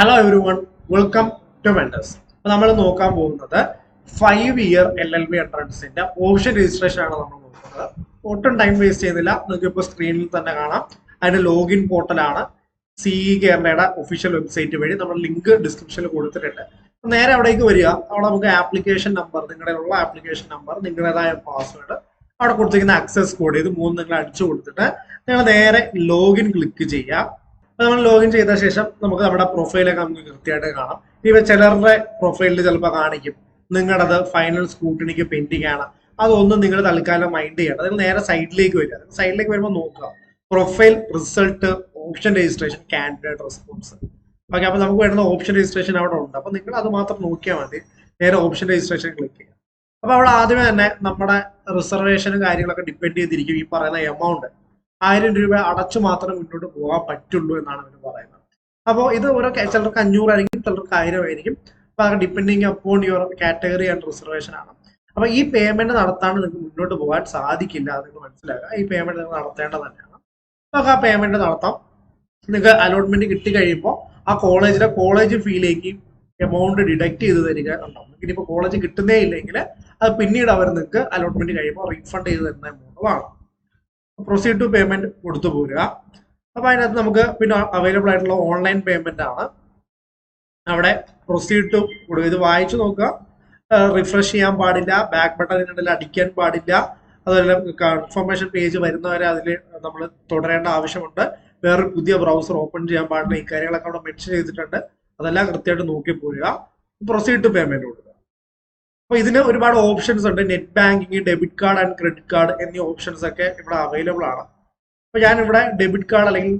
Hello everyone welcome to vendors അപ്പൊ നമ്മൾ നോക്കാൻ പോകുന്നത് five year L L B എൻട്രൻസിന്റെ option registration ആണ് നമ്മൾ നോക്കുന്നത്. ഒട്ടും ടൈം വേസ്റ്റ് ചെയ്യുന്നില്ല നിങ്ങൾക്ക് ഇപ്പോൾ സ്ക്രീനിൽ തന്നെ കാണാം. അതിന്റെ ലോഗിൻ പോർട്ടലാണ് സി ഇ കേരളയുടെ ഒഫീഷ്യൽ വെബ്സൈറ്റ് വഴി നമ്മൾ ലിങ്ക് ഡിസ്ക്രിപ്ഷനിൽ കൊടുത്തിട്ടുണ്ട്. നേരെ അവിടേക്ക് വരിക. അവിടെ നമുക്ക് ആപ്ലിക്കേഷൻ നമ്പർ നിങ്ങളുടെ ഉള്ള ആപ്ലിക്കേഷൻ നമ്പർ നിങ്ങളുടേതായ പാസ്വേഡ് അവിടെ കൊടുത്തിരിക്കുന്ന ആക്സസ് കോഡ് ഇത് മൂന്ന് നിങ്ങൾ അടിച്ചു കൊടുത്തിട്ട് നിങ്ങൾ നേരെ ലോഗിൻ ക്ലിക്ക് ചെയ്യുക. നമ്മൾ ലോഗിൻ ചെയ്ത ശേഷം നമുക്ക് നമ്മുടെ പ്രൊഫൈലൊക്കെ നമുക്ക് കൃത്യമായിട്ട് കാണാം. ഇവ ചിലരുടെ പ്രൊഫൈലിൽ ചിലപ്പോൾ കാണിക്കും. നിങ്ങളത് ഫൈനൽ സ്കൂട്ടിനിക്ക് പെൻഡിങ് ആണ്. അതൊന്നും നിങ്ങൾ തൽക്കാലം മൈൻഡ് ചെയ്യണം നിങ്ങൾ നേരെ സൈഡിലേക്ക് വരിക. സൈഡിലേക്ക് വരുമ്പോൾ നോക്കുക. Profile result option registration candidate response okay അപ്പൊ നമുക്ക് വേണ്ടുന്ന ഓപ്ഷൻ രജിസ്ട്രേഷൻ അവിടെ ഉണ്ട്. അപ്പൊ നിങ്ങൾ അത് മാത്രം നോക്കിയാൽ മതി. നേരെ ഓപ്ഷൻ രജിസ്ട്രേഷൻ ക്ലിക്ക് ചെയ്യുക. അപ്പൊ അവിടെ ആദ്യമേ തന്നെ നമ്മുടെ റിസർവേഷനും കാര്യങ്ങളൊക്കെ ഡിപ്പെൻഡ് ചെയ്തിരിക്കും ഈ പറയുന്ന എമൗണ്ട് ആയിരം രൂപ അടച്ചു മാത്രം മുന്നോട്ട് പോകാൻ പറ്റുള്ളൂ എന്നാണ് അവർ പറയുന്നത്. അപ്പോൾ ഇത് ഓരോ ചിലർക്ക് അഞ്ഞൂറായിരിക്കും ചിലർക്ക് ആയിരം ആയിരിക്കും. അപ്പോൾ അത് depending upon your category and reservation ആണ്. അപ്പൊ ഈ പേയ്മെന്റ് നടത്താണ്ട് നിങ്ങൾക്ക് മുന്നോട്ട് പോകാൻ സാധിക്കില്ല അത് നിങ്ങൾ മനസ്സിലാക്കുക. ഈ പേയ്മെന്റ് നിങ്ങൾ നടത്തേണ്ടത് തന്നെയാണ്. നമുക്ക് ആ പേയ്മെന്റ് നടത്താം. നിങ്ങൾക്ക് അലോട്ട്മെന്റ് കിട്ടി കഴിയുമ്പോൾ ആ കോളേജിലെ കോളേജ് ഫീലേക്ക് എമൗണ്ട് ഡിഡക്ട് ചെയ്ത് തരിക ഉണ്ടാവും. ഇനിയിപ്പോൾ കോളേജ് കിട്ടുന്നേ ഇല്ലെങ്കിൽ അത് പിന്നീട് അവർ നിങ്ങൾക്ക് അലോട്ട്മെന്റ് കഴിയുമ്പോൾ റീഫണ്ട് ചെയ്ത് തരുന്ന എമൗണ്ട് ആണ്. പ്രൊസീഡ് ടു പേയ്മെന്റ് കൊടുത്തു പോരുക. അപ്പൊ അതിനകത്ത് നമുക്ക് പിന്നെ അവൈലബിൾ ആയിട്ടുള്ള ഓൺലൈൻ പേയ്മെന്റ് ആണ്. അവിടെ പ്രൊസീഡ് ടു കൊടുക്കുക. ഇത് വായിച്ചു നോക്കുക. റിഫ്രഷ് ചെയ്യാൻ പാടില്ല. ബാക്ക് ബട്ടൺ ഇതിനിടയിൽ അടിക്കാൻ പാടില്ല. അതുപോലെ കൺഫർമേഷൻ പേജ് വരുന്നവരെ അതിൽ നമ്മൾ തുടരേണ്ട ആവശ്യമുണ്ട്. വേറൊരു പുതിയ ബ്രൗസർ ഓപ്പൺ ചെയ്യാൻ പാടില്ല. ഈ കാര്യങ്ങളൊക്കെ അവിടെ മെൻഷൻ ചെയ്തിട്ടുണ്ട്. അതെല്ലാം കൃത്യമായിട്ട് നോക്കി പോരുക. പ്രൊസീഡ് ടു പേയ്മെന്റ് കൊടുക്കുക. അപ്പൊ ഇതിന് ഒരുപാട് ഓപ്ഷൻസ് ഉണ്ട്. Net banking debit card and credit card എന്നീ ഓപ്ഷൻസ് ഒക്കെ ഇവിടെ അവൈലബിൾ ആണ്. അപ്പൊ ഞാൻ ഇവിടെ ഡെബിറ്റ് കാർഡ് അല്ലെങ്കിൽ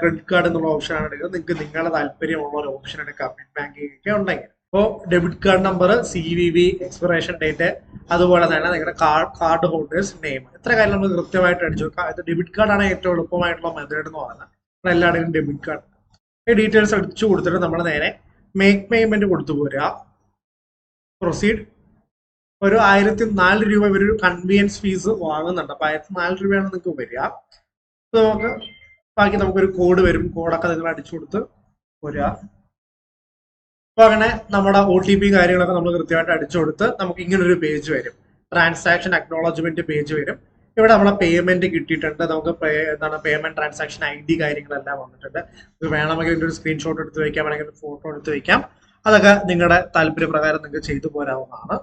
ക്രെഡിറ്റ് കാർഡ് എന്നുള്ള ഓപ്ഷൻ ആണ് എടുക്കുന്നത്. നിങ്ങൾക്ക് നിങ്ങളുടെ താല്പര്യമുള്ള ഒരു ഓപ്ഷൻ എടുക്കാം നെറ്റ് ബാങ്കിങ് ഒക്കെ ഉണ്ടെങ്കിൽ. അപ്പോൾ debit card number C V V expiration date അതുപോലെ തന്നെ നിങ്ങളുടെ കാർഡ് ഹോൾഡേഴ്സ് നെയിം ഇത്ര കാര്യം നമ്മൾ കൃത്യമായിട്ട് അടിച്ചു വെക്കാം ഇത് ഡെബിറ്റ് കാർഡാണ് ഏറ്റവും എളുപ്പമായിട്ടുള്ള മെത്തേഡ് എന്ന് പറയുന്നത്. എല്ലാവരുടെയും ഡെബിറ്റ് കാർഡ് ഈ ഡീറ്റെയിൽസ് അടിച്ചു കൊടുത്തിട്ട് നമ്മൾ നേരെ മേക്ക് പേയ്മെന്റ് കൊടുത്തു പോരുക. പ്രൊസീഡ് ഒരു ആയിരത്തി നാല് രൂപ ഇവർ കൺവീനിയൻസ് ഫീസ് വാങ്ങുന്നുണ്ട്. അപ്പൊ ആയിരത്തി നാല് രൂപയാണ് നിങ്ങൾക്ക് വരിക. അപ്പൊ നമുക്ക് ബാക്കി നമുക്കൊരു കോഡ് വരും. കോഡൊക്കെ നിങ്ങൾ അടിച്ചു കൊടുത്ത് വരിക. അപ്പൊ അങ്ങനെ നമ്മുടെ ഒ ടി പി കാര്യങ്ങളൊക്കെ നമ്മൾ കൃത്യമായിട്ട് അടിച്ചു കൊടുത്ത് നമുക്ക് ഇങ്ങനെ ഒരു പേജ് വരും. ട്രാൻസാക്ഷൻ അക്നോളജ്മെന്റ് പേജ് വരും. ഇവിടെ നമ്മളെ പേയ്മെന്റ് കിട്ടിയിട്ടുണ്ട്. നമുക്ക് എന്താണ് പേയ്മെന്റ് ട്രാൻസാക്ഷൻ ഐ ഡി കാര്യങ്ങളെല്ലാം വന്നിട്ടുണ്ട്. ഇത് വേണമെങ്കിൽ ഇതിന്റെ ഒരു സ്ക്രീൻഷോട്ട് എടുത്ത് വെക്കാം അല്ലെങ്കിൽ ഫോട്ടോ എടുത്ത് വയ്ക്കാം അതൊക്കെ നിങ്ങളുടെ താല്പര്യപ്രകാരം നിങ്ങൾക്ക് ചെയ്തു പോരാവുന്നതാണ്.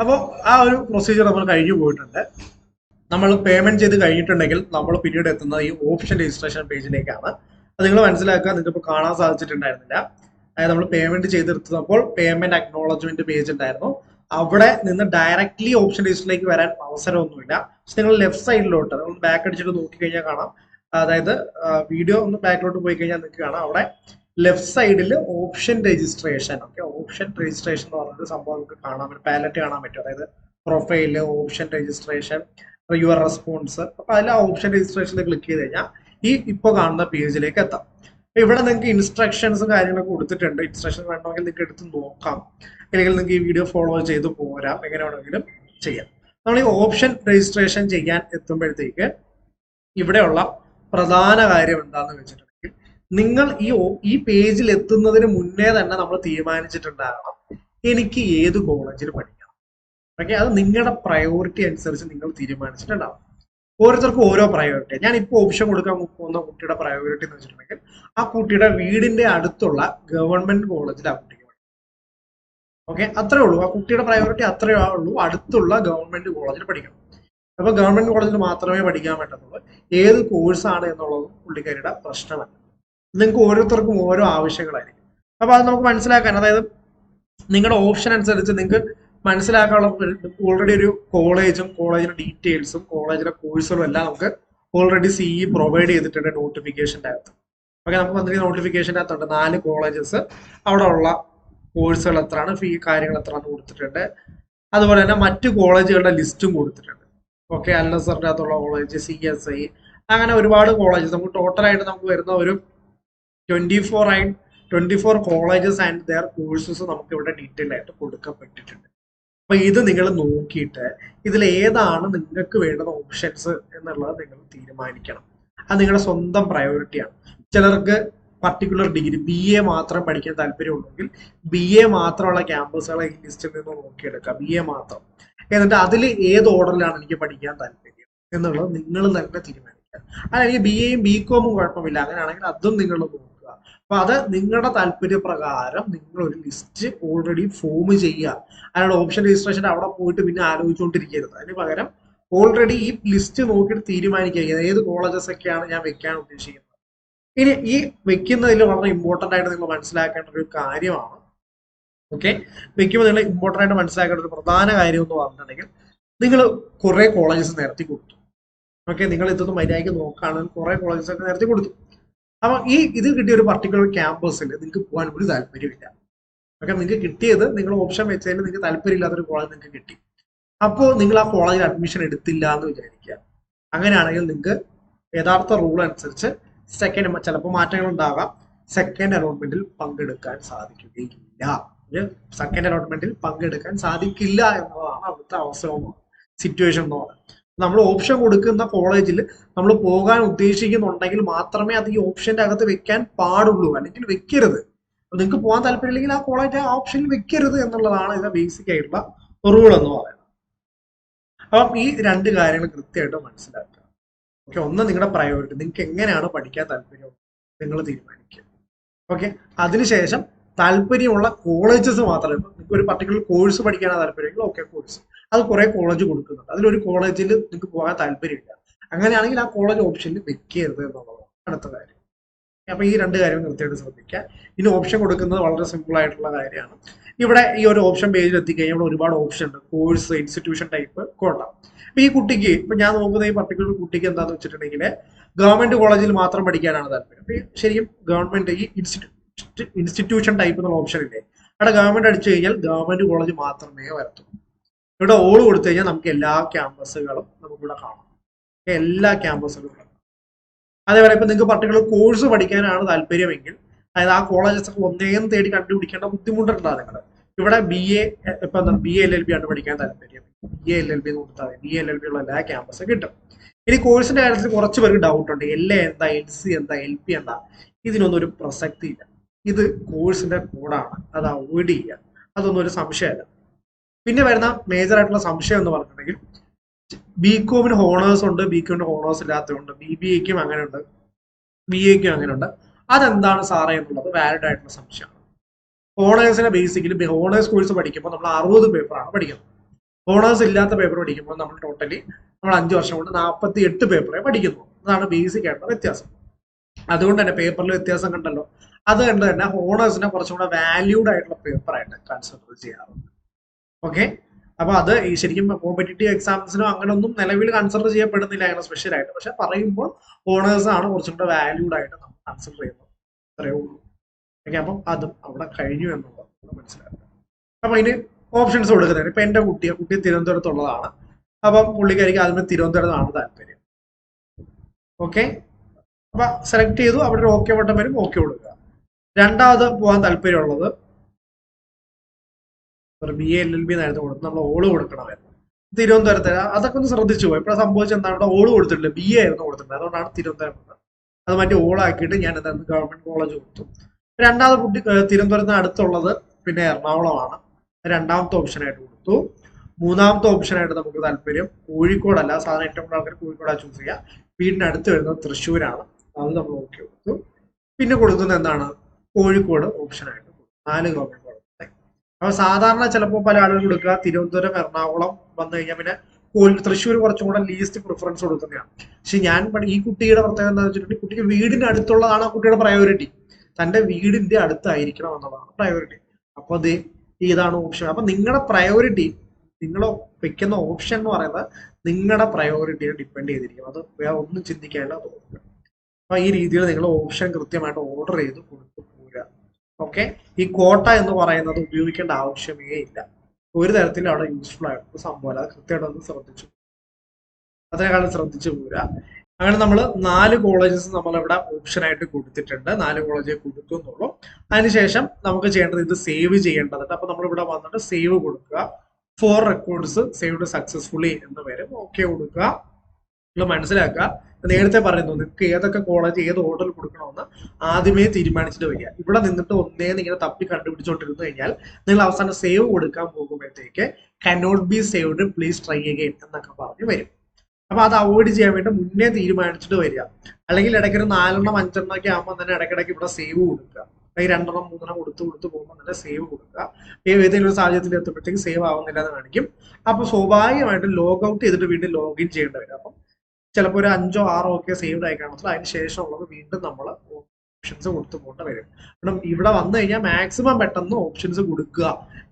അപ്പോൾ ആ ഒരു പ്രൊസീജിയർ നമ്മൾ കഴിഞ്ഞു പോയിട്ടുണ്ട്. നമ്മൾ പേയ്മെന്റ് ചെയ്ത് കഴിഞ്ഞിട്ടുണ്ടെങ്കിൽ നമ്മൾ പിന്നീട് എത്തുന്നത് ഈ ഓപ്ഷൻ രജിസ്ട്രേഷൻ പേജിലേക്കാണ് അത് നിങ്ങൾ മനസ്സിലാക്കുക നിങ്ങൾക്ക് ഇപ്പോൾ കാണാൻ സാധിച്ചിട്ടുണ്ടായിരുന്നില്ല. അതായത് നമ്മൾ പേയ്മെന്റ് ചെയ്തെടുത്തപ്പോൾ പേയ്മെന്റ് അക്നോളജ്മെന്റ് പേജ് ഉണ്ടായിരുന്നു. അവിടെ നിന്ന് ഡയറക്ട്ലി ഓപ്ഷൻ രജിസ്റ്ററിലേക്ക് വരാൻ അവസരമൊന്നുമില്ല. പക്ഷെ നിങ്ങൾ ലെഫ്റ്റ് സൈഡിലോട്ട് ബാക്ക് അടിച്ചിട്ട് നോക്കി കഴിഞ്ഞാൽ കാണാം. അതായത് വീഡിയോ ഒന്ന് ബാക്കിലോട്ട് പോയി കഴിഞ്ഞാൽ നിങ്ങൾക്ക് കാണാം. അവിടെ ലെഫ്റ്റ് സൈഡിൽ option registration. Okay option registration എന്ന് പറഞ്ഞൊരു സംഭവം നമുക്ക് കാണാൻ പറ്റും. പാലറ്റ് കാണാൻ പറ്റും. അതായത് profile option registration your response. അപ്പൊ അതിൽ ഓപ്ഷൻ രജിസ്ട്രേഷനിൽ ക്ലിക്ക് ചെയ്ത് കഴിഞ്ഞാൽ ഈ ഇപ്പോൾ കാണുന്ന പേജിലേക്ക് എത്താം. ഇവിടെ നിങ്ങൾക്ക് ഇൻസ്ട്രക്ഷൻസും കാര്യങ്ങളൊക്കെ കൊടുത്തിട്ടുണ്ട്. ഇൻസ്ട്രക്ഷൻ വേണമെങ്കിൽ നിങ്ങൾക്ക് എടുത്ത് നോക്കാം. അല്ലെങ്കിൽ നിങ്ങൾക്ക് ഈ വീഡിയോ ഫോളോ ചെയ്ത് പോരാം. എങ്ങനെ വേണമെങ്കിലും ചെയ്യാം. നമ്മൾ ഈ ഓപ്ഷൻ രജിസ്ട്രേഷൻ ചെയ്യാൻ എത്തുമ്പോഴത്തേക്ക് ഇവിടെയുള്ള പ്രധാന കാര്യം എന്താണെന്ന് വെച്ചിട്ടുണ്ടെങ്കിൽ നിങ്ങൾ ഈ ഈ പേജിൽ എത്തുന്നതിന് മുന്നേ തന്നെ നമ്മൾ തീരുമാനിച്ചിട്ടുണ്ടാകണം. എനിക്ക് ഏത് കോളേജിൽ പഠിക്കണം? ഓക്കെ അത് നിങ്ങളുടെ പ്രയോറിറ്റി അനുസരിച്ച് നിങ്ങൾ തീരുമാനിച്ചിട്ടുണ്ടാവും. ഓരോരുത്തർക്കും ഓരോ പ്രയോറിറ്റി ഞാൻ ഇപ്പോൾ ഓപ്ഷൻ കൊടുക്കാൻ പോകുന്ന കുട്ടിയുടെ പ്രയോറിറ്റി എന്ന് വെച്ചിട്ടുണ്ടെങ്കിൽ ആ കുട്ടിയുടെ വീടിന്റെ അടുത്തുള്ള ഗവൺമെന്റ് കോളേജിൽ ആ കുട്ടിക്ക് പഠിക്കണം. ഓക്കെ അത്രേ ഉള്ളൂ. ആ കുട്ടിയുടെ പ്രയോറിറ്റി അത്രേ ഉള്ളൂ. അടുത്തുള്ള ഗവൺമെന്റ് കോളേജിൽ പഠിക്കണം. അപ്പൊ ഗവൺമെന്റ് കോളേജിൽ മാത്രമേ പഠിക്കാൻ പറ്റത്തുള്ളൂ. ഏത് കോഴ്സാണ് എന്നുള്ളതും പുള്ളിക്കാരിയുടെ പ്രശ്നമല്ല. നിങ്ങൾക്ക് ഓരോരുത്തർക്കും ഓരോ ആവശ്യങ്ങളായിരിക്കും. അപ്പോൾ അത് നമുക്ക് മനസ്സിലാക്കാൻ അതായത് നിങ്ങളുടെ ഓപ്ഷൻ അനുസരിച്ച് നിങ്ങൾക്ക് മനസ്സിലാക്കാനുള്ള ഓൾറെഡി ഒരു കോളേജും കോളേജിന്റെ ഡീറ്റെയിൽസും കോളേജിലെ കോഴ്സുകളും എല്ലാം നമുക്ക് ഓൾറെഡി സി ഇ പ്രൊവൈഡ് ചെയ്തിട്ടുണ്ട് നോട്ടിഫിക്കേഷന്റെ അകത്ത്. ഓക്കെ നമുക്ക് വന്നിരിക്കുന്ന നോട്ടിഫിക്കേഷന്റെ അകത്തുണ്ട്. നാല് കോളേജസ് അവിടെ ഉള്ള കോഴ്സുകൾ എത്രയാണ് ഫീ കാര്യങ്ങൾ എത്രയാണ് കൊടുത്തിട്ടുണ്ട്. അതുപോലെ തന്നെ മറ്റു കോളേജുകളുടെ ലിസ്റ്റും കൊടുത്തിട്ടുണ്ട്. ഓക്കെ അല്ലസറിന്റെ അകത്തുള്ള കോളേജ് സി എസ് ഐ അങ്ങനെ ഒരുപാട് കോളേജസ് നമുക്ക് ടോട്ടലായിട്ട് നമുക്ക് വരുന്ന ഒരു twenty four and twenty four colleges and their courses നമുക്ക് ഇവിടെ ഡീറ്റെയിൽ ആയിട്ട് കൊടുക്കപ്പെട്ടിട്ടുണ്ട്. അപ്പൊ ഇത് നിങ്ങൾ നോക്കിയിട്ട് ഇതിൽ ഏതാണ് നിങ്ങൾക്ക് വേണ്ടുന്ന ഓപ്ഷൻസ് എന്നുള്ളത് നിങ്ങൾ തീരുമാനിക്കണം. അത് നിങ്ങളുടെ സ്വന്തം പ്രയോറിറ്റിയാണ് ചിലർക്ക് പർട്ടിക്കുലർ ഡിഗ്രി ബി എ മാത്രം പഠിക്കാൻ താല്പര്യമുണ്ടെങ്കിൽ ബി എ മാത്രമുള്ള ക്യാമ്പസുകളെ ഈ ലിസ്റ്റിൽ നിന്ന് നോക്കിയെടുക്കുക. ബി എ മാത്രം. എന്നിട്ട് അതിൽ ഏത് ഓർഡറിലാണ് എനിക്ക് പഠിക്കാൻ താല്പര്യം എന്നുള്ളത് നിങ്ങൾ തന്നെ തീരുമാനിക്കുക. അല്ലെങ്കിൽ ബി എയും ബി കോമും കുഴപ്പമില്ല. അങ്ങനെയാണെങ്കിൽ അതും നിങ്ങൾ നോക്കുക. അപ്പൊ അത് നിങ്ങളുടെ താല്പര്യപ്രകാരം നിങ്ങൾ ഒരു ലിസ്റ്റ് ഓൾറെഡി ഫോം ചെയ്യുക. അതിനുള്ള ഓപ്ഷൻ രജിസ്ട്രേഷൻ അവിടെ പോയിട്ട് പിന്നെ ആലോചിച്ചുകൊണ്ടിരിക്കരുത് അതിന് പകരം ഓൾറെഡി ഈ ലിസ്റ്റ് നോക്കിയിട്ട് തീരുമാനിക്കുക. ഏത് കോളേജസ് ഒക്കെയാണ് ഞാൻ വെക്കാൻ ഉദ്ദേശിക്കുന്നത്. ഇനി ഈ വെക്കുന്നതിൽ വളരെ ഇമ്പോർട്ടന്റ് ആയിട്ട് നിങ്ങൾ മനസ്സിലാക്കേണ്ട ഒരു കാര്യമാണ്. ഓക്കെ വെക്കുമ്പോൾ നിങ്ങൾ ഇമ്പോർട്ടന്റ് ആയിട്ട് മനസ്സിലാക്കേണ്ട ഒരു പ്രധാന കാര്യം എന്ന് പറഞ്ഞിട്ടുണ്ടെങ്കിൽ നിങ്ങൾ കുറേ കോളേജസ് നിരത്തി കൊടുത്തു. ഓക്കെ നിങ്ങൾ ഇതൊന്നും മര്യാദയ്ക്ക് നോക്കുകയാണെങ്കിൽ കുറേ കോളേജസ് ഒക്കെ നിരത്തി കൊടുത്തു. അപ്പൊ ഈ ഇത് കിട്ടിയ ഒരു പർട്ടിക്കുലർ ക്യാമ്പസിൽ നിങ്ങൾക്ക് പോകാൻ ഒരു താല്പര്യമില്ല. ഓക്കെ നിങ്ങൾക്ക് കിട്ടിയത് നിങ്ങൾ ഓപ്ഷൻ വെച്ചതിൽ നിങ്ങൾക്ക് താല്പര്യമില്ലാത്തൊരു കോളേജ് നിങ്ങൾക്ക് കിട്ടി. അപ്പോൾ നിങ്ങൾ ആ കോളേജിൽ അഡ്മിഷൻ എടുത്തില്ല എന്ന് വിചാരിക്കുക. അങ്ങനെയാണെങ്കിൽ നിങ്ങൾക്ക് യഥാർത്ഥ റൂൾ അനുസരിച്ച് സെക്കൻഡ് ചിലപ്പോൾ മാറ്റങ്ങൾ ഉണ്ടാകാം. സെക്കൻഡ് അലോട്ട്മെന്റിൽ പങ്കെടുക്കാൻ സാധിക്കുകയില്ല. സെക്കൻഡ് അലോട്ട്മെന്റിൽ പങ്കെടുക്കാൻ സാധിക്കില്ല എന്നതാണ് അവിടുത്തെ അവസരം സിറ്റുവേഷൻ എന്ന് പറയുന്നത്. നമ്മൾ ഓപ്ഷൻ കൊടുക്കുന്ന കോളേജിൽ നമ്മൾ പോകാൻ ഉദ്ദേശിക്കുന്നുണ്ടെങ്കിൽ മാത്രമേ അത് ഈ ഓപ്ഷന്റെ അകത്ത് വെക്കാൻ പാടുള്ളൂ. അല്ലെങ്കിൽ വെക്കരുത്. നിങ്ങൾക്ക് പോകാൻ താല്പര്യമില്ലെങ്കിൽ ആ കോളേജ് ആ ഓപ്ഷനിൽ വെക്കരുത് എന്നുള്ളതാണ് ഇത് ബേസിക് ആയിട്ടുള്ള റൂൾ എന്ന് പറയുന്നത്. അപ്പം ഈ രണ്ട് കാര്യങ്ങൾ കൃത്യമായിട്ട് മനസ്സിലാക്കുക. ഓക്കെ ഒന്ന് നിങ്ങളുടെ പ്രയോറിറ്റി നിങ്ങൾക്ക് എങ്ങനെയാണ് പഠിക്കാൻ താല്പര്യം? നിങ്ങൾ തീരുമാനിക്കുക. ഓക്കെ അതിനുശേഷം താല്പര്യമുള്ള കോളേജസ് മാത്രമേ നിങ്ങൾക്ക് ഒരു പർട്ടിക്കുലർ കോഴ്സ് പഠിക്കാനാണ് താല്പര്യമെങ്കിൽ ഓക്കെ കോഴ്സ് അത് കുറെ കോളേജ് കൊടുക്കുന്നുണ്ട്. അതിലൊരു കോളേജിൽ നിങ്ങൾക്ക് പോകാൻ താല്പര്യമില്ല. അങ്ങനെയാണെങ്കിൽ ആ കോളേജ് ഓപ്ഷനിൽ വെക്കരുത് എന്നുള്ളതാണ് അടുത്ത കാര്യം. അപ്പൊ ഈ രണ്ട് കാര്യം കൃത്യമായിട്ട് ശ്രദ്ധിക്കുക. ഇനി ഓപ്ഷൻ കൊടുക്കുന്നത് വളരെ സിമ്പിൾ ആയിട്ടുള്ള കാര്യമാണ്. ഇവിടെ ഈ ഒരു ഓപ്ഷൻ പേജിൽ എത്തിക്കഴിഞ്ഞാൽ ഇവിടെ ഒരുപാട് ഓപ്ഷൻ ഉണ്ട്. കോഴ്സ് ഇൻസ്റ്റിറ്റ്യൂഷൻ ടൈപ്പ് കൊള്ളാം അപ്പൊ ഈ കുട്ടിക്ക് ഇപ്പൊ ഞാൻ നോക്കുന്ന ഈ പർട്ടിക്കുലർ കുട്ടിക്ക് എന്താന്ന് വെച്ചിട്ടുണ്ടെങ്കിൽ ഗവൺമെന്റ് കോളേജിൽ മാത്രം പഠിക്കാനാണ് താല്പര്യം. ശരിക്കും ഗവൺമെന്റ് ഈ ഇൻസ്റ്റിറ്റ്യൂ ഇൻസ്റ്റിറ്റ്യൂഷൻ ടൈപ്പ് എന്നുള്ള ഓപ്ഷൻ ഇല്ലേ? അവിടെ ഗവൺമെന്റ് അടിച്ചു കഴിഞ്ഞാൽ ഗവൺമെന്റ് കോളേജ് മാത്രമേ വരത്തുള്ളൂ. ഇവിടെ ഓൾ കൊടുത്തു കഴിഞ്ഞാൽ നമുക്ക് എല്ലാ ക്യാമ്പസുകളും നമുക്കിവിടെ കാണാം. എല്ലാ ക്യാമ്പസുകളും അതേപോലെ ഇപ്പൊ നിങ്ങൾക്ക് പർട്ടിക്കുലർ കോഴ്സ് പഠിക്കാനാണ് താല്പര്യമെങ്കിൽ അതായത് ആ കോളേജസ് ഒക്കെ ഒന്നേന്ന് തേടി കണ്ടുപിടിക്കേണ്ട ബുദ്ധിമുട്ടുണ്ടാകും നിങ്ങൾ? ഇവിടെ ബി എ ഇപ്പൊ എന്താ ബി എൽ എൽ ബി ആണ് പഠിക്കാൻ താല്പര്യം. ബി എൽ എൽ ബി കൊടുത്താൽ മതി. ബി എൽ എൽ ബി ഉള്ള എല്ലാ ക്യാമ്പസും കിട്ടും. ഇനി കോഴ്സിന്റെ കാര്യത്തിൽ കുറച്ച് പേർക്ക് ഡൗട്ട് ഉണ്ട്. എൽ എ എന്താ എൽ സി എന്താ എൽ പി എന്താ? ഇതിനൊന്നും ഒരു പ്രസക്തി ഇല്ല. ഇത് കോഴ്സിന്റെ കൂടാണ് അത് അവോയ്ഡ് ചെയ്യുക. അതൊന്നും ഒരു സംശയമല്ല. പിന്നെ വരുന്ന മേജർ ആയിട്ടുള്ള സംശയം എന്ന് പറഞ്ഞിട്ടുണ്ടെങ്കിൽ ബി കോമിന് ഹോണേഴ്സ് ഉണ്ട് ബി കോമിന് ഹോണേഴ്സ് ഇല്ലാത്തതുണ്ട് ബി ബി എക്കും അങ്ങനെയുണ്ട് ബി എക്കും അങ്ങനെയുണ്ട്. അതെന്താണ് സാറേ എന്നുള്ളത് വാലിഡ് ആയിട്ടുള്ള സംശയമാണ്. ഹോണേഴ്സിനെ ബേസിക്കലി ഹോണേഴ്സ് കോഴ്സ് പഠിക്കുമ്പോൾ നമ്മൾ അറുപത് പേപ്പറാണ് പഠിക്കുന്നത്. ഹോണേഴ്സ് ഇല്ലാത്ത പേപ്പർ പഠിക്കുമ്പോൾ നമ്മൾ ടോട്ടലി നമ്മൾ അഞ്ച് വർഷം കൊണ്ട് നാൽപ്പത്തി എട്ട് പേപ്പറേ പഠിക്കുന്നു. അതാണ് ബേസിക് ആയിട്ടുള്ള വ്യത്യാസം. അതുകൊണ്ട് തന്നെ പേപ്പറിൽ വ്യത്യാസം കണ്ടല്ലോ. അത് കണ്ട് തന്നെ ഹോണേഴ്സിനെ കുറച്ചും കൂടെ വാല്യൂഡ് ആയിട്ടുള്ള പേപ്പറായിട്ട് കൺസിഡർ ചെയ്യാറുണ്ട്. ഓക്കെ അപ്പൊ അത് ഈ ശരിക്കും കോമ്പറ്റേറ്റീവ് എക്സാംസിനോ അങ്ങനെ ഒന്നും നിലവിൽ കൺസിഡർ ചെയ്യപ്പെടുന്നില്ല അങ്ങനെ സ്പെഷ്യൽ ആയിട്ട്. പക്ഷെ പറയുമ്പോൾ ഓണേഴ്സ് ആണ് കുറച്ചും കൂടെ വാല്യൂഡ് ആയിട്ട് നമ്മൾ കൺസിഡർ ചെയ്യുന്നത്. അത്രയേ ഉള്ളൂ. ഓക്കെ അപ്പം അതും അവിടെ കഴിഞ്ഞു എന്നുള്ളത് മനസ്സിലാക്കുക അപ്പൊ അതിന് ഓപ്ഷൻസ് കൊടുക്കുന്നതിന് ഇപ്പൊ എന്റെ കുട്ടിയെ കുട്ടി തിരുവനന്തപുരത്തുള്ളതാണ്. അപ്പം പുള്ളിക്കാരിക്ക് അതിന് തിരുവനന്തപുരത്താണ് താല്പര്യം. ഓക്കെ അപ്പൊ സെലക്ട് ചെയ്തു. അവിടെ ഒരു ഓക്കെ ബട്ടൺ വരും ഓക്കെ കൊടുക്കുക. രണ്ടാമത് പോകാൻ താല്പര്യമുള്ളത് B A L L B എന്നായിരുന്നു കൊടുത്ത് നമ്മൾ ഓൾ കൊടുക്കണമായിരുന്നു. തിരുവനന്തപുരത്ത് അതൊക്കെ ഒന്ന് ശ്രദ്ധിച്ചു പോയി. ഇപ്പോൾ സംഭവിച്ചത് എന്താണ്? ഓൾ കൊടുത്തിട്ടില്ല ബി എ ആയിരുന്നു കൊടുത്തിട്ടുണ്ട് അതുകൊണ്ടാണ് തിരുവനന്തപുരം വന്നത്. അത് മറ്റേ ഓളാക്കിയിട്ട് ഞാൻ എന്തായിരുന്നു ഗവൺമെന്റ് കോളേജ് കൊടുത്തു. രണ്ടാമത് കുട്ടി തിരുവനന്തപുരത്തിന് അടുത്തുള്ളത് പിന്നെ എറണാകുളമാണ്. രണ്ടാമത്തെ ഓപ്ഷനായിട്ട് കൊടുത്തു. മൂന്നാമത്തെ ഓപ്ഷനായിട്ട് നമുക്ക് താല്പര്യം കോഴിക്കോടല്ല സാധാരണ ഏറ്റവും കൂടുതൽ ആൾക്കാർ കോഴിക്കോടാണ് ചൂസ് ചെയ്യുക. വീടിന് അടുത്ത് വരുന്നത് തൃശ്ശൂരാണ്. അത് നമ്മൾ നോക്കി കൊടുത്തു. പിന്നെ കൊടുക്കുന്നത് എന്താണ്? കോഴിക്കോട് ഓപ്ഷനായിട്ട് ആയിട്ട് നാല് ഗവൺമെന്റ് അപ്പൊ സാധാരണ ചിലപ്പോൾ പല ആളുകൾ കൊടുക്കുക തിരുവനന്തപുരം എറണാകുളം വന്നു കഴിഞ്ഞാൽ പിന്നെ കോഴി തൃശ്ശൂർ കുറച്ചും കൂടെ ലീസ്റ്റ് പ്രിഫറൻസ് കൊടുക്കുന്നതാണ്. പക്ഷെ ഞാൻ ഈ കുട്ടിയുടെ പ്രത്യേകത എന്താ വെച്ചിട്ടുണ്ടെങ്കിൽ കുട്ടിക്ക് വീടിന്റെ അടുത്തുള്ളതാണ് ആ കുട്ടിയുടെ പ്രയോറിറ്റി തന്റെ വീടിന്റെ അടുത്തായിരിക്കണം എന്നുള്ളതാണ് പ്രയോറിറ്റി അപ്പൊ അത് ഇതാണ് ഓപ്ഷൻ അപ്പൊ നിങ്ങളുടെ പ്രയോറിറ്റി നിങ്ങൾ വെക്കുന്ന ഓപ്ഷൻ എന്ന് പറയുന്നത് നിങ്ങളുടെ പ്രയോറിറ്റിയെ ഡിപ്പെൻഡ് ചെയ്തിരിക്കും. അത് വേറെ ഒന്നും ചിന്തിക്കാനുള്ള തോന്നുന്നു അപ്പൊ ഈ രീതിയിൽ നിങ്ങൾ ഓപ്ഷൻ കൃത്യമായിട്ട് ഓർഡർ ചെയ്ത് പോരുക ഓക്കെ ഈ കോട്ട എന്ന് പറയുന്നത് ഉപയോഗിക്കേണ്ട ആവശ്യമേ ഇല്ല. ഒരു തരത്തിലും അവിടെ യൂസ്ഫുൾ ആയിട്ട് സംഭവമല്ല. അത് കൃത്യമായിട്ട് ഒന്ന് ശ്രദ്ധിച്ചു. അതിനേക്കാളും ശ്രദ്ധിച്ചു പോരാ അങ്ങനെ നമ്മൾ നാല് കോളേജസ് നമ്മളിവിടെ ഓപ്ഷൻ ആയിട്ട് കൊടുത്തിട്ടുണ്ട്. നാല് കോളേജ് കൊടുത്തു എന്നുള്ളൂ. അതിനുശേഷം നമുക്ക് ചെയ്യേണ്ടത് ഇത് സേവ് ചെയ്യേണ്ടതുണ്ട്. അപ്പൊ നമ്മളിവിടെ വന്നിട്ട് സേവ് കൊടുക്കുക. ഫോർ റെക്കോർഡ്സ് സേവ്ഡ് സക്സസ്ഫുള്ളി എന്ന് വരും. ഓക്കെ കൊടുക്കുക. നിങ്ങൾ മനസ്സിലാക്കുക. നേരത്തെ പറയുന്നു നിങ്ങൾക്ക് ഏതൊക്കെ കോളേജ് ഏത് ഓർഡർ കൊടുക്കണമെന്ന് ആദ്യമേ തീരുമാനിച്ചിട്ട് വരിക ഇവിടെ നിന്നിട്ട് ഒന്നേ ഇങ്ങനെ തപ്പി കണ്ടുപിടിച്ചോണ്ടിരുന്നു കഴിഞ്ഞാൽ നിങ്ങൾ അവസാനം സേവ് കൊടുക്കാൻ പോകുമ്പോഴത്തേക്ക് cannot be saved please try again എന്നൊക്കെ പറഞ്ഞ് വരും. അപ്പൊ അത് അവോയ്ഡ് ചെയ്യാൻ വേണ്ടി മുന്നേ തീരുമാനിച്ചിട്ട് വരിക. അല്ലെങ്കിൽ ഇടയ്ക്ക് ഒരു നാലെണ്ണം അഞ്ചെണ്ണം ഒക്കെ ആകുമ്പോൾ തന്നെ ഇടയ്ക്കിടയ്ക്ക് ഇവിടെ സേവ് കൊടുക്കുക. അല്ലെങ്കിൽ രണ്ടെണ്ണം മൂന്നെണ്ണം കൊടുത്ത് കൊടുത്ത് പോകുമ്പോൾ തന്നെ സേവ് കൊടുക്കുക. ഏതെങ്കിലും ഒരു സാഹചര്യത്തിൽ എത്തുമ്പോഴത്തേക്ക് സേവ് ആവുന്നില്ല എന്ന് കാണിക്കും അപ്പൊ സ്വാഭാവികമായിട്ടും ലോഗ് ഔട്ട് ചെയ്തിട്ട് വീണ്ടും ലോഗിൻ ചെയ്യേണ്ടി വരും. അപ്പം ചിലപ്പോൾ ഒരു അഞ്ചോ ആറോ ഒക്കെ സേവ്ഡ് ആയി കാണത്തുള്ളൂ അതിന് ശേഷമുള്ളത് വീണ്ടും നമ്മൾ ഓപ്ഷൻസ് കൊടുത്തു പോകേണ്ട വരും. കാരണം ഇവിടെ വന്നു കഴിഞ്ഞാൽ മാക്സിമം പെട്ടെന്ന് ഓപ്ഷൻസ് കൊടുക്കുക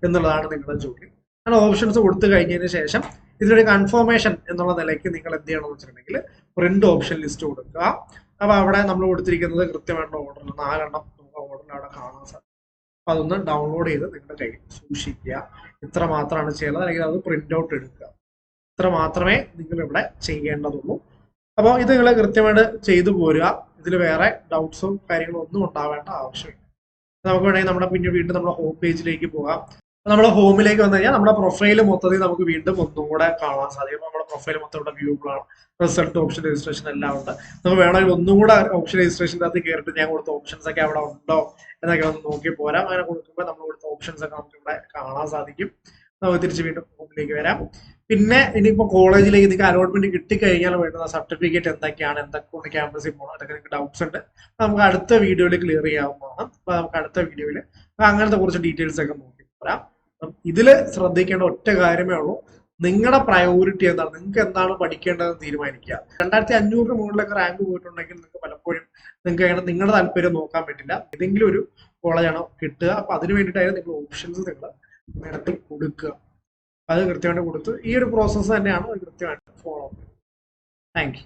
എന്നുള്ളതാണ് നിങ്ങളുടെ ജോലി. അങ്ങനെ ഓപ്ഷൻസ് കൊടുത്തു കഴിഞ്ഞതിന് ശേഷം ഇതിലൊരു കൺഫർമേഷൻ എന്നുള്ള നിലയ്ക്ക് നിങ്ങൾ എന്ത് ചെയ്യണമെന്ന് വെച്ചിട്ടുണ്ടെങ്കിൽ പ്രിന്റ് ഓപ്ഷൻ ലിസ്റ്റ് കൊടുക്കുക. അപ്പോൾ അവിടെ നമ്മൾ കൊടുത്തിരിക്കുന്നത് കൃത്യമായിട്ടുള്ള ഓർഡറിൽ നാലെണ്ണം നമുക്ക് ഓർഡറിൽ അവിടെ കാണാൻ സാധിക്കും. അപ്പോൾ അതൊന്ന് ഡൗൺലോഡ് ചെയ്ത് നിങ്ങളുടെ കയ്യിൽ സൂക്ഷിക്കുക. ഇത്ര മാത്രമാണ് ചെയ്യുന്നത് അല്ലെങ്കിൽ അത് പ്രിന്റ് ഔട്ട് എടുക്കുക. ഇത്ര മാത്രമേ നിങ്ങൾ ഇവിടെ ചെയ്യേണ്ടതുള്ളൂ. അപ്പോൾ ഇത് നിങ്ങൾ കൃത്യമായിട്ട് ചെയ്തു പോരുക. ഇതിൽ വേറെ ഡൗട്ട്സും കാര്യങ്ങളും ഒന്നും ഉണ്ടാവേണ്ട ആവശ്യമില്ല. നമുക്ക് വേണമെങ്കിൽ നമ്മുടെ പിന്നെ വീണ്ടും നമ്മുടെ ഹോം പേജിലേക്ക് പോകാം. നമ്മുടെ ഹോമിലേക്ക് വന്നു കഴിഞ്ഞാൽ നമ്മുടെ പ്രൊഫൈൽ മൊത്തത്തിൽ നമുക്ക് വീണ്ടും ഒന്നും കൂടെ കാണാൻ സാധിക്കും. നമ്മുടെ പ്രൊഫൈൽ മൊത്തം ഇവിടെ വ്യൂകളാണ് റിസൾട്ട് ഓപ്ഷൻ രജിസ്ട്രേഷൻ എല്ലാം ഉണ്ട്. നമുക്ക് വേണമെങ്കിൽ ഒന്നും കൂടെ ഓപ്ഷൻ രജിസ്ട്രേഷന്റെ അകത്ത് കയറിയിട്ട് ഞാൻ കൊടുത്ത ഓപ്ഷൻസ് ഒക്കെ അവിടെ ഉണ്ടോ എന്നൊക്കെ ഒന്ന് നോക്കി പോരാം. അങ്ങനെ കൊടുക്കുമ്പോൾ നമ്മൾ കൊടുത്ത ഓപ്ഷൻസ് ഒക്കെ നമുക്ക് ഇവിടെ കാണാൻ സാധിക്കും. നമുക്ക് തിരിച്ച് വീണ്ടും ഹോമിലേക്ക് വരാം. പിന്നെ ഇനിയിപ്പോൾ കോളേജിലേക്ക് നിങ്ങൾക്ക് അലോട്ട്മെന്റ് കിട്ടിക്കഴിഞ്ഞാൽ വേണ്ടുന്ന സർട്ടിഫിക്കറ്റ് എന്തൊക്കെയാണ്? എന്തൊക്കെ ക്യാമ്പസിൽ പോകണം അതൊക്കെ നിങ്ങൾക്ക് ഡൗട്ട്സ് ഉണ്ട്. നമുക്ക് അടുത്ത വീഡിയോയിൽ ക്ലിയർ ചെയ്യാവുന്നതാണ്. അപ്പോൾ നമുക്ക് അടുത്ത വീഡിയോയിൽ അങ്ങനത്തെ കുറച്ച് ഡീറ്റെയിൽസ് ഒക്കെ നോക്കി വരാം. ഇതിൽ ശ്രദ്ധിക്കേണ്ട ഒറ്റ കാര്യമേ ഉള്ളൂ. നിങ്ങളുടെ പ്രയോറിറ്റി എന്താണ്? നിങ്ങൾക്ക് എന്താണ് പഠിക്കേണ്ടതെന്ന് തീരുമാനിക്കുക. രണ്ടായിരത്തി അഞ്ഞൂറിന് മുകളിലൊക്കെ റാങ്ക് പോയിട്ടുണ്ടെങ്കിൽ നിങ്ങൾക്ക് പലപ്പോഴും നിങ്ങൾക്ക് അങ്ങനെ നിങ്ങളുടെ താല്പര്യം നോക്കാൻ പറ്റില്ല. ഏതെങ്കിലും ഒരു കോളേജാണോ കിട്ടുക. അപ്പൊ അതിന് വേണ്ടിയിട്ടായിരുന്നു നിങ്ങൾ ഓപ്ഷൻസ് നിങ്ങൾ നേരത്തെ കൊടുക്കുക. അത് കൃത്യമായിട്ട് കൊടുത്ത് ഈ ഒരു പ്രോസസ്സ് തന്നെയാണ് കൃത്യമായിട്ട് ഫോളോ ചെയ്യുന്നത്. Thank you